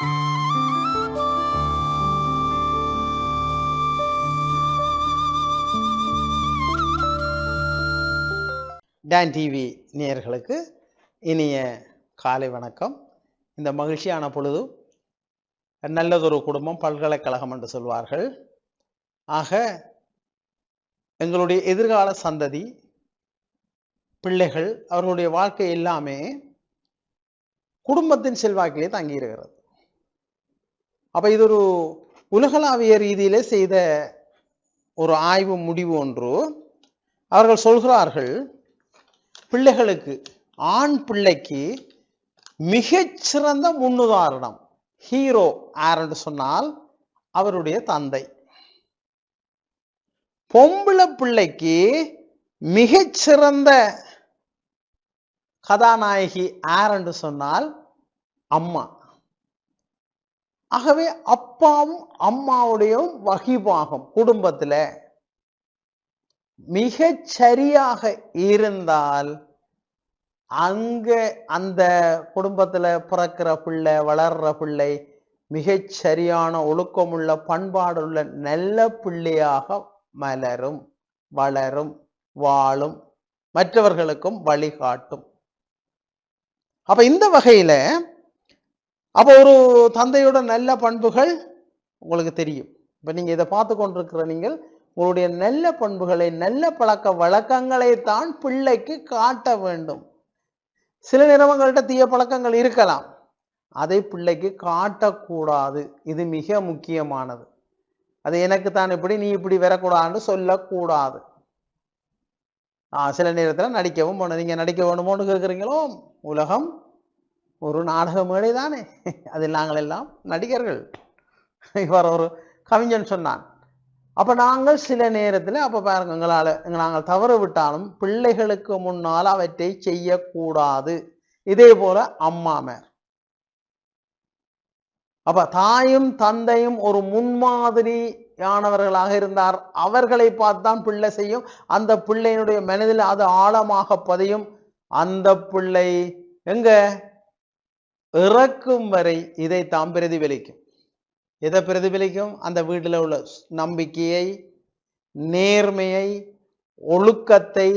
Don TV நேயர்களுக்கு இனிய காலை வணக்கம். இந்த மகிழ்ச்சியான பொழுது நல்லதொரு குடும்பம் பல்கலைக்கழகம் என்று சொல்வார்கள். ஆக எங்களுடைய எதிர்கால சந்ததி பிள்ளைகள் அவர்களுடைய வாழ்க்கை எல்லாமே குடும்பத்தின் செல்வாக்கிலே தங்கியிருக்கிறது. அப்போ இது ஒரு உலகளாவிய ரீதியிலே செய்த ஒரு ஆய்வு முடிவு ஒன்று. அவர்கள் சொல்கிறார்கள் பிள்ளைகளுக்கு ஆண் பிள்ளைக்கு மிகச்சிறந்த முன்னுதாரணம் ஹீரோ யாருன்னு சொன்னால் அவருடைய தந்தை. பொம்பளை பிள்ளைக்கு மிகச்சிறந்த கதாநாயகி யாருன்னு சொன்னால் அம்மா. ஆகவே அப்பாவும் அம்மாவுடையும் வகிபாகம் குடும்பத்துல. மிக சரியாக இருந்தால் அங்க அந்த குடும்பத்துல பிறக்கிற பிள்ளை வளர்ற பிள்ளை மிகச் சரியான ஒழுக்கமுள்ள பண்பாடுள்ள நல்ல பிள்ளையாக மலரும் வளரும் வாழும் மற்றவர்களுக்கும் வழிகாட்டும். அப்ப இந்த வகையில அப்போ ஒரு தந்தையோட நல்ல பண்புகள் உங்களுக்கு தெரியும். இப்ப நீங்க இதை பார்த்து கொண்டிருக்கிற நீங்கள் உங்களுடைய நல்ல பண்புகளை நல்ல பழக்க வழக்கங்களை தான் பிள்ளைக்கு காட்ட வேண்டும். சில நிறுவனங்கள்ட்ட தீய பழக்கங்கள் இருக்கலாம். அதை பிள்ளைக்கு காட்டக்கூடாது. இது மிக முக்கியமானது. அது எனக்கு தான் இப்படி நீ இப்படி வரக்கூடாதுன்னு சொல்லக்கூடாது. ஆஹ் சில நேரத்தில் நடிக்கவும் போன நீங்க நடிக்க வேணுமோன்னு கேட்குறீங்களோ உலகம் ஒரு நாடக மேடை தானே அதில் நாங்கள் எல்லாம் நடிகர்கள். இவர் ஒரு கவிஞன் சொன்னான். அப்ப நாங்கள் சில நேரத்தில் அப்ப பாருங்க எங்களால நாங்கள் தவறு விட்டாலும் பிள்ளைகளுக்கு முன்னால் அவற்றை செய்யக்கூடாது. இதே போல அம்மாமர் அப்ப தாயும் தந்தையும் ஒரு முன்மாதிரியானவர்களாக இருந்தார். அவர்களை பார்த்தான் பிள்ளை செய்யும். அந்த பிள்ளையினுடைய மனதில் அது ஆழமாக பதியும். அந்த பிள்ளை எங்க? இறக்கும் வரை இதைத்தான் பிரதிபலிக்கும். எதை பிரதிபலிக்கும்? அந்த வீட்டில் உள்ள நம்பிக்கையை நேர்மையை ஒழுக்கத்தை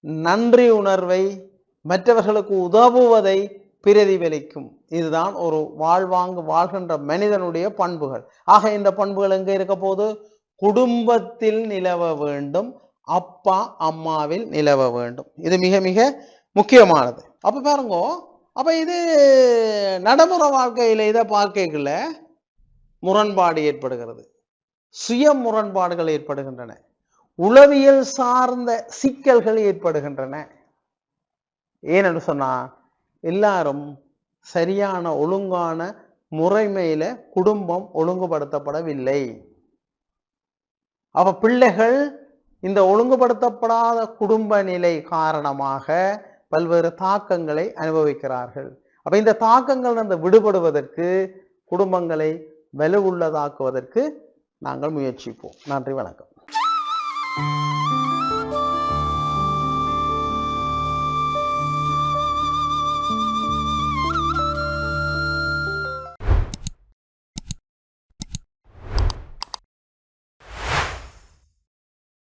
நன்றி உணர்வை மற்றவர்களுக்கு உதவுவதை பிரதிபலிக்கும். இதுதான் ஒரு வாழ்வாங்கு வாழ்கின்ற மனிதனுடைய பண்புகள். ஆக இந்த பண்புகள் எங்கே இருக்க போது குடும்பத்தில் நிலவ வேண்டும். அப்பா அம்மாவில் நிலவ வேண்டும். இது மிக மிக முக்கியமானது. அப்ப பாருங்க அப்ப இது நடைமுறை வாழ்க்கையில இதை பார்க்கல முரண்பாடு ஏற்படுகிறது. சுய முரண்பாடுகள் ஏற்படுகின்றன. உளவியல் சார்ந்த சிக்கல்கள் ஏற்படுகின்றன. ஏனென்று சொன்னா எல்லாரும் சரியான ஒழுங்கான முறைமையில குடும்பம் ஒழுங்குபடுத்தப்படவில்லை. அப்ப பிள்ளைகள் இந்த ஒழுங்குபடுத்தப்படாத குடும்ப நிலை காரணமாக பல்வேறு தாக்கங்களை அனுபவிக்கிறார்கள். அப்ப இந்த தாக்கங்கள் அந்த விடுபடுவதற்கு குடும்பங்களை வலுவுள்ளதாக்குவதற்கு நாங்கள் முயற்சிப்போம். நன்றி வணக்கம்.